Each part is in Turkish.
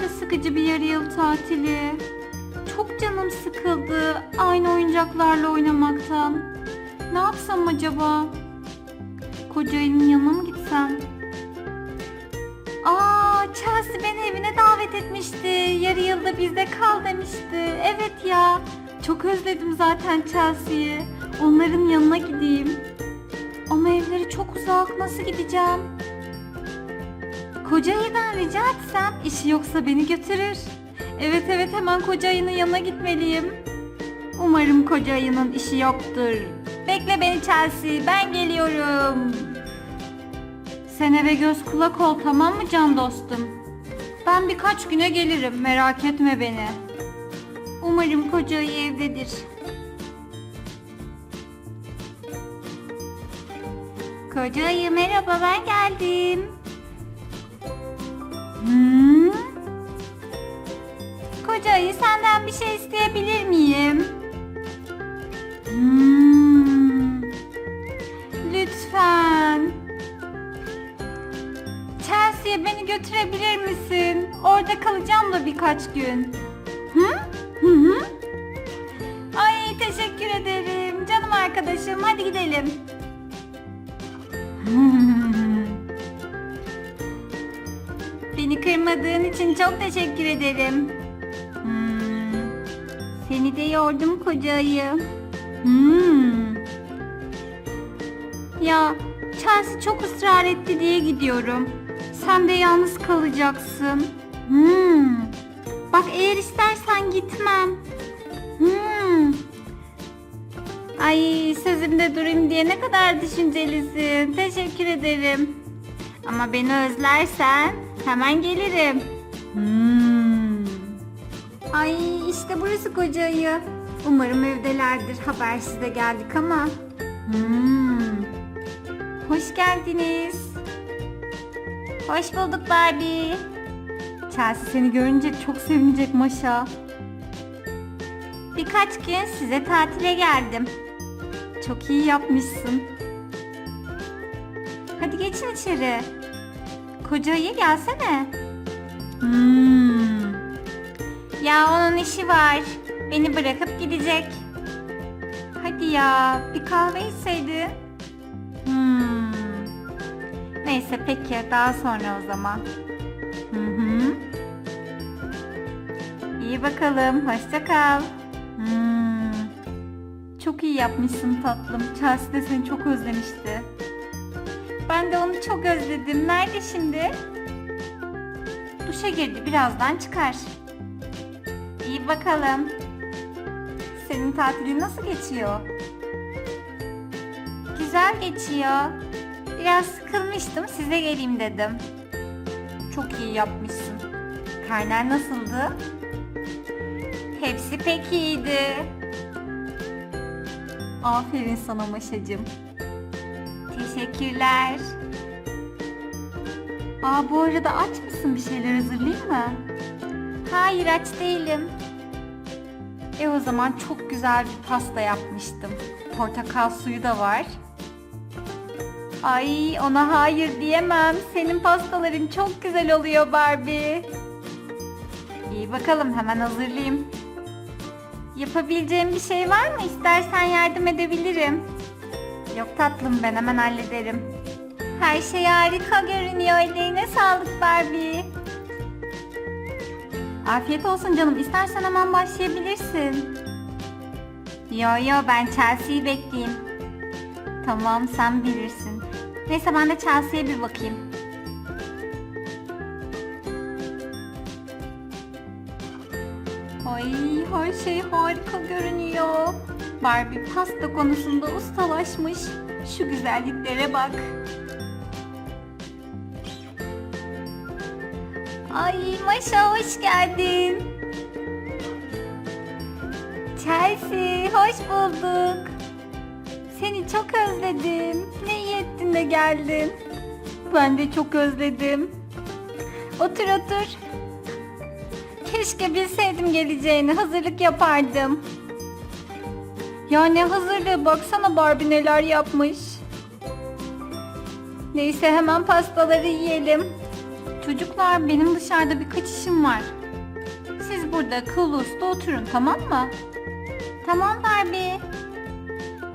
da sıkıcı bir yarı yıl tatili. Çok canım sıkıldı aynı oyuncaklarla oynamaktan. Ne yapsam acaba? Kocayının yanına mı gitsem? Aa, Chelsea beni evine davet etmişti. Yarı yılda bizde kal demişti. Evet ya. Çok özledim zaten Chelsea'yi. Onların yanına gideyim. Ama evleri çok uzak. Nasıl gideceğim? Kocayı'dan rica etsem işi yoksa beni götürür. Evet evet hemen kocayının yanına gitmeliyim. Umarım kocayının işi yoktur. Bekle beni Chelsea ben geliyorum. Sen eve göz kulak ol tamam mı can dostum? Ben birkaç güne gelirim merak etme beni. Umarım kocayı evdedir. Kocayı merhaba ben geldim. Hmm? Kocayı senden bir şey isteyebilir miyim? Hmm. Lütfen. Chelsea'ye beni götürebilir misin? Orada kalacağım da birkaç gün. Hı? Hı hı. Ay teşekkür ederim. Canım arkadaşım hadi gidelim. Beni kırmadığın için çok teşekkür ederim. Hmm. Seni de yordum koca ayı. Hmm. Ya Chelsea çok ısrar etti diye gidiyorum. Sen de yalnız kalacaksın. Hmm. Bak eğer istersen gitmem. Hmm. Ay sözümde durayım diye ne kadar düşüncelisin. Teşekkür ederim. Ama beni özlersen hemen gelirim. Hmm. Ay işte burası koca ayı. Umarım evdelerdir. Habersiz de geldik ama. Hmm. Hoş geldiniz. Hoş bulduk Barbie. Chelsea seni görünce çok sevinecek Maşa. Birkaç gün size tatile geldim. Çok iyi yapmışsın. Hadi geçin içeri. Koca ayı gelsene. Hmm. Ya onun işi var. Beni bırakıp gidecek. Hadi ya bir kahve içseydin. Hmm. Neyse peki daha sonra o zaman. Hı hı. İyi bakalım. Hoşça kal. Hmm. Çok iyi yapmışsın tatlım. Chelsea de seni çok özlemişti. Ben de onu çok özledim. Nerede şimdi? Duşa girdi. Birazdan çıkar. İyi bakalım. Senin tatilin nasıl geçiyor? Güzel geçiyor. Biraz sıkılmıştım. Size geleyim dedim. Çok iyi yapmışsın. Karnen nasıldı? Hepsi pek iyiydi. Aferin sana Maşacığım. Teşekkürler. Aa bu arada aç mısın bir şeyler hazırlayayım mı? Hayır aç değilim. E o zaman çok güzel bir pasta yapmıştım. Portakal suyu da var. Ay ona hayır diyemem. Senin pastaların çok güzel oluyor Barbie. İyi bakalım hemen hazırlayayım. Yapabileceğim bir şey var mı? İstersen yardım edebilirim. Yok tatlım ben hemen hallederim. Her şey harika görünüyor. Ellerine sağlık Barbie. Afiyet olsun canım. İstersen hemen başlayabilirsin. Yo yo ben Chelsea'yi bekleyeyim. Tamam sen bilirsin. Neyse ben de Chelsea'ye bir bakayım. Ay her şey harika görünüyor. Barbie pasta konusunda ustalaşmış. Şu güzelliklere bak. Ay Maşa hoş geldin. Chelsea hoş bulduk. Seni çok özledim. Ne iyi ettin de geldin. Ben de çok özledim. Otur otur. Keşke bilseydim geleceğini. Hazırlık yapardım. Ya ne hazırlığı baksana Barbie neler yapmış. Neyse hemen pastaları yiyelim. Çocuklar benim dışarıda birkaç işim var. Siz burada uslu oturun tamam mı? Tamam Barbie.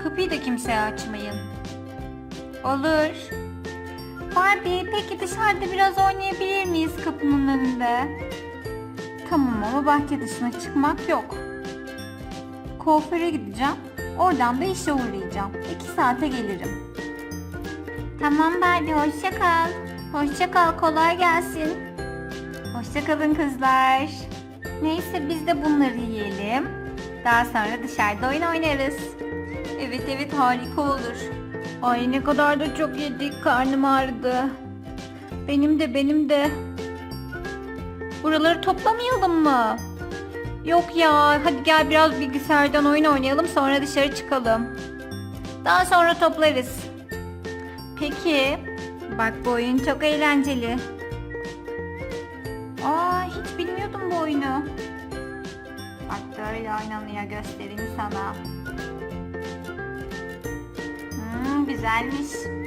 Kapıyı da kimseye açmayın. Olur. Barbie peki dışarıda biraz oynayabilir miyiz kapının önünde? Tamam ama bahçe dışına çıkmak yok. Kuaföre gideceğim. Oradan da işe uğrayacağım. İki saate gelirim. Tamam Barbie hoşça kal. Hoşça kal kolay gelsin. Hoşça kalın kızlar. Neyse biz de bunları yiyelim. Daha sonra dışarıda oyun oynarız. Evet evet harika olur. Ay ne kadar da çok yedik karnım ağrıdı. Benim de benim de. Buraları toplamayalım mı? Yok ya hadi gel biraz bilgisayardan oyun oynayalım sonra dışarı çıkalım. Daha sonra toplarız. Peki. Bak bu oyun çok eğlenceli. Aa hiç bilmiyordum bu oyunu. Bak böyle oynanıyor göstereyim sana. Hmm, güzelmiş.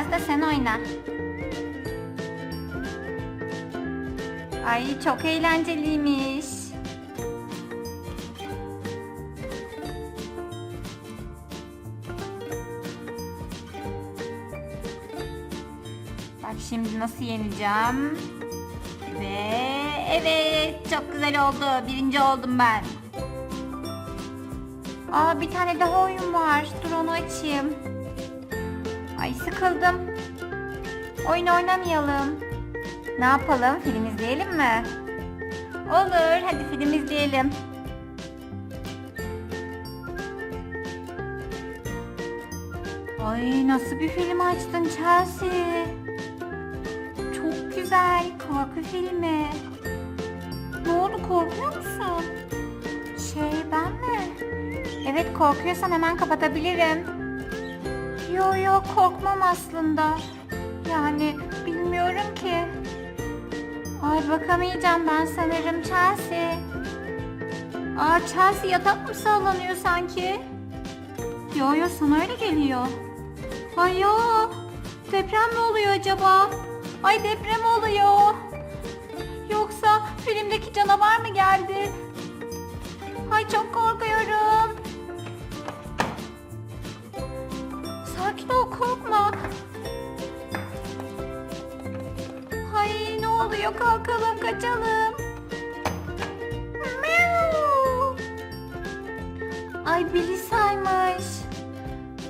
Biraz da sen oyna. Ay çok eğlenceliymiş. Bak şimdi nasıl yeneceğim. Ve evet çok güzel oldu. Birinci oldum ben. Aa bir tane daha oyun var. Dur onu açayım. Ay sıkıldım. Oyun oynamayalım. Ne yapalım? Film izleyelim mi? Olur. Hadi film izleyelim. Ay nasıl bir film açtın Chelsea? Çok güzel. Korku filmi. Ne oldu korkuyor musun? Şey ben mi? Evet korkuyorsan hemen kapatabilirim. Yo yo korkmam aslında. Yani bilmiyorum ki. Ay bakamayacağım ben sanırım Chelsea. Aa Chelsea yatak mı sallanıyor sanki? Yo yo sana öyle geliyor. Ay yo deprem mi oluyor acaba? Ay deprem oluyor. Yoksa filmdeki canavar mı geldi? Ay çok korkuyorum. Sakin ol korkma. Ay ne oluyor kalkalım kaçalım. Miau. Ay Bilisa'ymış.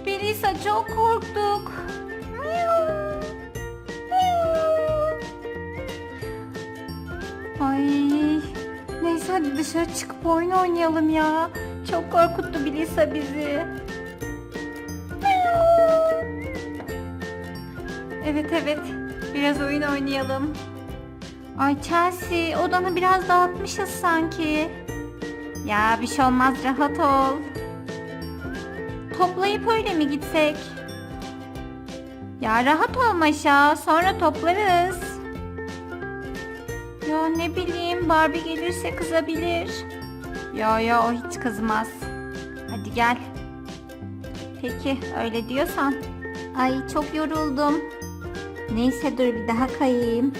Bilisa çok korktuk. Miau. Miau. Ay neyse hadi dışarı çıkıp oyun oynayalım ya. Çok korkuttu Bilisa bizi. Evet evet biraz oyun oynayalım. Ay Chelsea odanı biraz dağıtmışız sanki. Ya bir şey olmaz rahat ol. Toplayıp öyle mi gitsek? Ya rahat ol Maşa sonra toplarız. Ya ne bileyim Barbie gelirse kızabilir. Ya ya o hiç kızmaz. Hadi gel. Peki öyle diyorsan. Ay çok yoruldum. Neyse dur bir daha kayayım.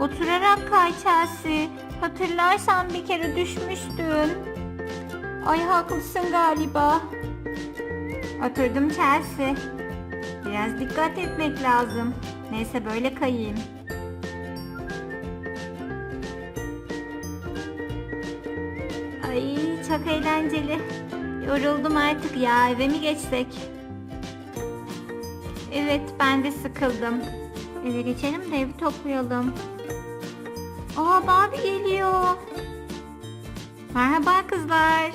Oturarak kay Chelsea. Hatırlarsan bir kere düşmüştün. Ay haklısın galiba. Oturdum Chelsea. Biraz dikkat etmek lazım. Neyse böyle kayayım. Ay çok eğlenceli. Yoruldum artık ya eve mi geçsek? Evet ben de sıkıldım. Eve geçelim de evi toplayalım. Aa Barbie geliyor. Merhaba kızlar.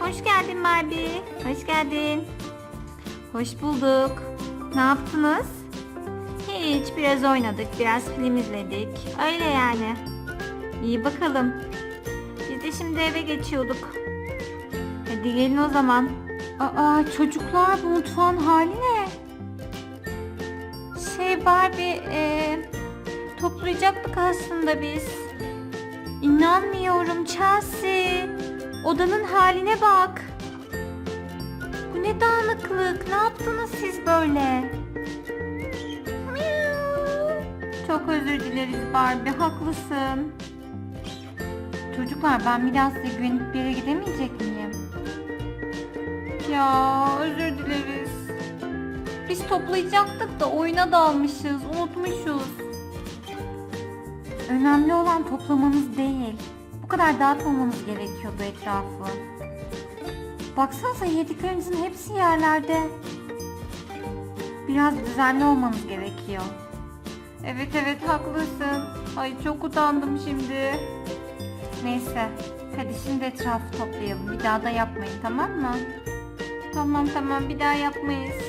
Hoş geldin Barbie. Hoş geldin. Hoş bulduk. Ne yaptınız? Hiç biraz oynadık, biraz film izledik. Öyle yani. İyi bakalım. Biz de şimdi eve geçiyorduk. Hadi gelin o zaman. Aa çocuklar bu mutfağın hali ne? Şey Barbie e, toplayacaktık aslında biz. İnanmıyorum Chelsea. Odanın haline bak. Bu ne dağınıklık? Ne yaptınız siz böyle? Çok özür dileriz Barbie, haklısın. Çocuklar ben size güvenip bir yere gidemeyecek miyim? Ya özür dileriz. Biz toplayacaktık da oyuna dalmışız, unutmuşuz. Önemli olan toplamanız değil. Bu kadar dağıtmamanız gerekiyordu etrafı. Baksanıza yediklerinizin hepsi yerlerde. Biraz düzenli olmanız gerekiyor. Evet evet haklısın. Ay çok utandım şimdi. Neyse. Hadi şimdi etrafı toplayalım. Bir daha da yapmayın tamam mı? Tamam tamam bir daha yapmayız.